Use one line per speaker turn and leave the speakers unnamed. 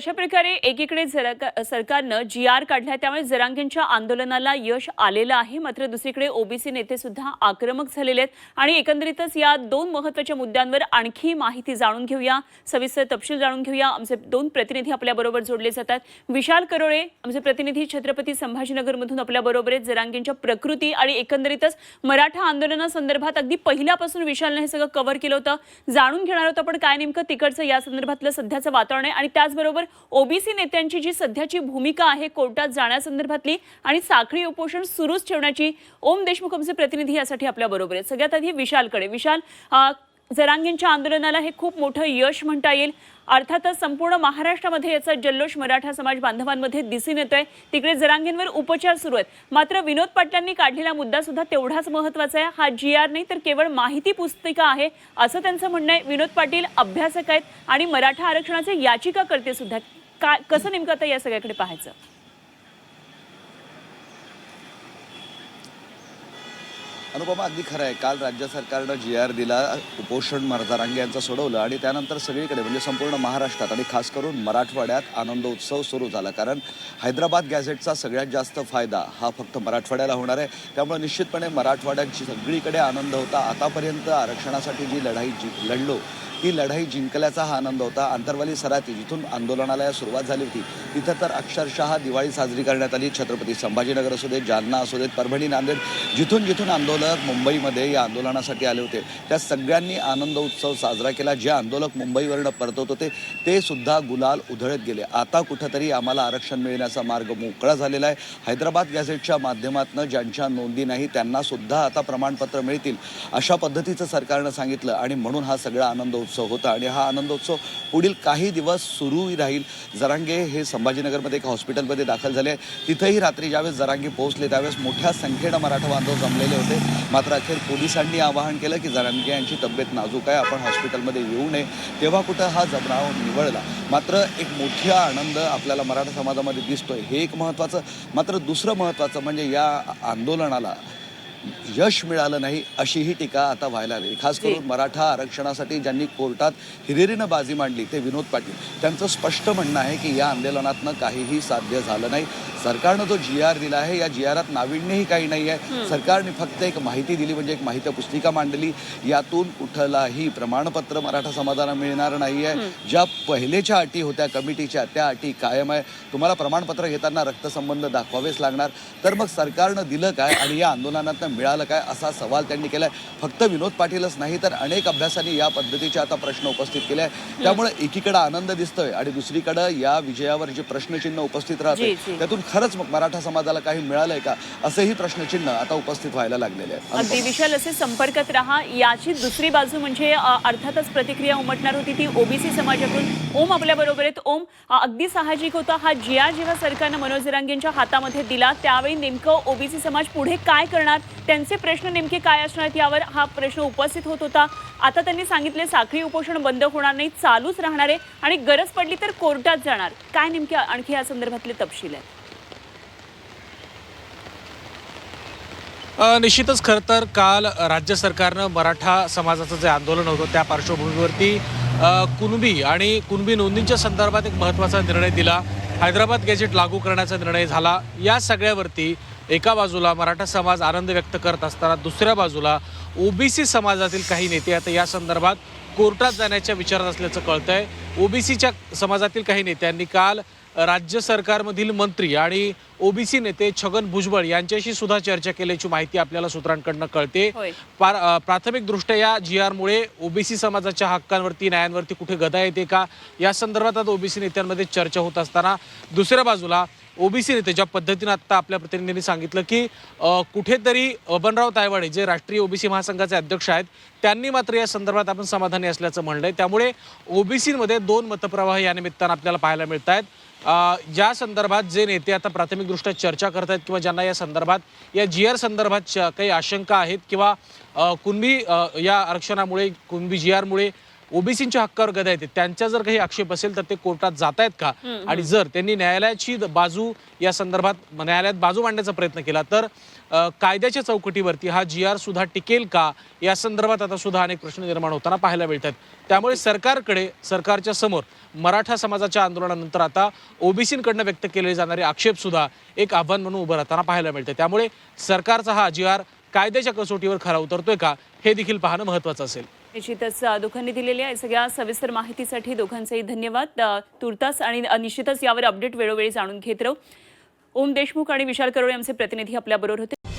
अशा प्रकारे एकीकडे जरा- सरकारनं जी आर काढला त्यामुळे जरांगेंच्या आंदोलनाला यश आलेलं आहे. मात्र दुसरीकडे ओबीसी नेते सुद्धा आक्रमक झालेले आहेत. आणि एकंदरीतच या दोन महत्त्वाच्या मुद्द्यांवर आणखी माहिती जाणून घेऊया. सविस्तर तपशील जाणून घेऊया. आमचे दोन प्रतिनिधी आपल्याबरोबर जोडले जातात. विशाल करोळे आमचे प्रतिनिधी छत्रपती संभाजीनगरमधून आपल्याबरोबर आहेत. जरांगेंच्या प्रकृती आणि एकंदरीतच मराठा आंदोलनासंदर्भात अगदी पहिल्यापासून विशालनं हे सगळं कव्हर केलं होतं. जाणून घेणार होतं पण काय नेमकं तिकडचं या संदर्भातलं सध्याचं वातावरण आहे. आणि त्याचबरोबर ओबीसी नेत्यांची जी सध्याची भूमिका आहे कोर्टात जाण्यासंदर्भातली आणि साखळी उपोषण सुरूच ठेवण्याची ओम देशमुख आमचे प्रतिनिधी यासाठी आपल्या बरोबर आहेत. सगळ्यात आधी विशालकडे. विशाल अं, जरांगेंच्या आंदोलनाला हे खूप मोठं यश म्हणता येईल. अर्थातच संपूर्ण महाराष्ट्रामध्ये याचा जल्लोष मराठा समाज बांधवांमध्ये दिसून येतोय. तिकडे जरांगींवर उपचार सुरू आहेत. मात्र विनोद पाटलांनी काढलेला मुद्दा सुद्धा तेवढाच महत्त्वाचा आहे. हा जी आर नाही तर केवळ माहिती पुस्तिका आहे असं त्यांचं म्हणणं आहे. विनोद पाटील अभ्यासक आहेत आणि मराठा आरक्षणाचे याचिका करते सुद्धा. का काय कसं नेमकं आता या सगळ्याकडे पाहायचं?
अनुपमा अगदी खरं आहे. काल राज्य सरकारनं जी आर दिला उपोषण मरजारांगे यांचं सोडवलं आणि त्यानंतर सगळीकडे म्हणजे संपूर्ण महाराष्ट्रात आणि खास करून मराठवाड्यात आनंदोत्सव सुरू झाला. कारण हैदराबाद गॅझेटचा सगळ्यात जास्त फायदा हा फक्त मराठवाड्याला होणार आहे. त्यामुळे निश्चितपणे मराठवाड्याची सगळीकडे आनंद होता. आतापर्यंत आरक्षणासाठी जी लढाई जी लढलो ती लढाई जिंकल्याचा हा आनंद होता. आंतरवाली सराती जिथून आंदोलनाला सुरुवात झाली होती तिथं तर अक्षरशः दिवाळी साजरी करण्यात आली. छत्रपती संभाजीनगर असू देत जालना असू देत परभणी नांदेड जिथून जिथून आंदोलक मुंबईमध्ये या आंदोलनासाठी आले होते. त्या सगळ्यांनी आनंद उत्सव साजरा केला. जे आंदोलक मुंबईवरनं परतवत होते ते सुद्धा गुलाल उधळत गेले. आता कुठंतरी आम्हाला आरक्षण मिळण्याचा मार्ग मोकळा झालेला आहे. हैदराबाद गॅझेटच्या माध्यमातून ज्यांच्या नोंदी नाही त्यांना सुद्धा आता प्रमाणपत्र मिळतील अशा पद्धतीचं सरकारनं सांगितलं आणि म्हणून हा सगळा आनंद उत्सव होता आणि हा आनंदोत्सव पुढील काही दिवस सुरूही राहील. जरांगे हे संभाजीनगरमध्ये एक हॉस्पिटलमध्ये दाखल झाले तिथेही रात्री ज्यावेळेस जरांगे पोहोचले त्यावेळेस मोठ्या संख्येनं मराठा बांधव जमलेले होते. मात्र अखेर पोलिसांनी आवाहन केलं की जरांगे यांची तब्येत नाजूक आहे आपण हॉस्पिटलमध्ये येऊ नये. तेव्हा कुठं हा जमराव निवडला मात्र एक मोठा आनंद आपल्याला मराठा समाजामध्ये दिसतोय. हे एक महत्त्वाचं मात्र दुसरं महत्त्वाचं म्हणजे या आंदोलनाला यश मिळालं नाही अशीही टीका आता व्हायला लागली. खास करून मराठा आरक्षणासाठी ज्यांनी कोर्टात हिरिरीनं बाजी मांडली ते विनोद पाटील. त्यांचं स्पष्ट म्हणणं आहे की या आंदोलनातनं काहीही साध्य झालं नाही. सरकारनं जो जी आर दिला आहे या जी आरात नाविन्यही काही नाही आहे. सरकारने फक्त एक माहिती दिली म्हणजे एक माहिती पुस्तिका मांडली. यातून कुठलाही प्रमाणपत्र मराठा समाजाला मिळणार नाही आहे ज्या पहिलेच्या अटी होत्या कमिटीच्या त्या अटी कायम आहे. तुम्हाला प्रमाणपत्र घेताना रक्तसंबंध दाखवावेच लागणार. तर मग सरकारनं दिलं काय आणि या आंदोलनातनं मिळालं काय असा सवाल त्यांनी केलाय. फक्त विनोद पाटीलच नाही तर अनेक अभ्यासांनी या पद्धतीचे आता प्रश्न उपस्थित केले आहे त्यामुळे एकीकडे आनंद दिसतोय आणि दुसरीकडे या विजयावर जे प्रश्नचिन्ह उपस्थित राहते. त्यातून खरंच मग मराठा समाजाला काही मिळालंय का? असंही प्रश्नचिन्ह आता उपस्थित व्हायला लागलेले आहे
अगदी विशाल असे संपर्कात राहा. याची दुसरी बाजू म्हणजे अर्थातच प्रतिक्रिया उमटणार होती ती ओबीसी समाजाकडून. ओम आपल्या बरोबर आहेत. ओम अगदी साहजिक होता. हा जिया जेव्हा सरकारनं मनोज जरांगेंच्या हातामध्ये दिला त्यावेळी नेमकं ओबीसी समाज पुढे काय करणार? त्यांचे प्रश्न नेमके काय असणार यावर हा प्रश्न उपस्थित होत होता. आता त्यांनी सांगितले साखळी उपोषण बंद होणार नाही चालूच राहणार आहे. आणि गरज पडली तर कोर्टात जाणार. काय नेमके आणखी या संदर्भातले तपशील आहेत?
निश्चितच खरं तर काल राज्य सरकारनं मराठा समाजाचं जे आंदोलन होतं त्या पार्श्वभूमीवरती कुणबी आणि कुणबी नोंदींच्या संदर्भात एक महत्त्वाचा निर्णय दिला. हैदराबाद गॅजेट लागू करण्याचा निर्णय झाला. या सगळ्यावरती एका बाजूला मराठा समाज आनंद व्यक्त करत असताना दुसऱ्या बाजूला ओबीसी समाजातील काही नेते आता या संदर्भात कोर्टात जाण्याच्या विचारात असल्याचं कळतंय. ओबीसीच्या समाजातील काही नेत्यांनी काल राज्य सरकारमधील मंत्री आणि ओबीसी नेते छगन भुजबळ यांच्याशी सुद्धा चर्चा केल्याची माहिती आपल्याला सूत्रांकडनं कळते
होय.
पार अ, प्राथमिकदृष्ट्या या जी आरमुळे ओबीसी समाजाच्या हक्कांवरती न्यायांवरती कुठे गदा येते का या संदर्भात आता ओबीसी नेत्यांमध्ये चर्चा होत असताना दुसऱ्या बाजूला ओबीसी नेते ज्या पद्धतीनं आत्ता आपल्या प्रतिनिधींनी सांगितलं की कुठेतरी बबनराव तायवाडे जे राष्ट्रीय ओबीसी महासंघाचे अध्यक्ष आहेत त्यांनी मात्र या संदर्भात आपण समाधानी असल्याचं म्हणलं आहे त्यामुळे ओबीसीमध्ये दोन मतप्रवाह या निमित्तानं आपल्याला पाहायला मिळत आहेत ज्या संदर्भात जे नेते आता प्राथमिकदृष्ट्या चर्चा करत आहेत किंवा ज्यांना या संदर्भात या जी आर संदर्भात काही आशंका आहेत किंवा कुणबी या आरक्षणामुळे कुणबी जी आरमुळे ओबीसीच्या हक्कावर गदा येते. त्यांच्या जर काही आक्षेप असेल तर ते कोर्टात जात आहेत का आणि जर त्यांनी न्यायालयाची बाजू या संदर्भात न्यायालयात बाजू मांडण्याचा प्रयत्न केला तर कायद्याच्या चौकटीवरती हा जी आर सुद्धा टिकेल का? या संदर्भात आता सुद्धा अनेक प्रश्न निर्माण होताना पाहायला मिळतात. त्यामुळे सरकारकडे सरकारच्या समोर मराठा समाजाच्या आंदोलनानंतर आता ओबीसीकडनं व्यक्त केले जाणारे आक्षेप सुद्धा एक आव्हान म्हणून उभं राहताना पाहायला मिळतं त्यामुळे सरकारचा हा जी आर कायद्याच्या कसोटीवर खरा उतरतोय का? हे देखील पाहणं महत्वाचं असेल.
निश्चितच दोघांनी दिलेल्या या सगळ्या सविस्तर माहितीसाठी दोघांचेही धन्यवाद. तुर्तास आणि निश्चितच यावर अपडेट वेळोवेळी जाणून घेत राहू. ओम देशमुख आणि विशाल करोळे आमचे प्रतिनिधी आपल्याबरोबर होते.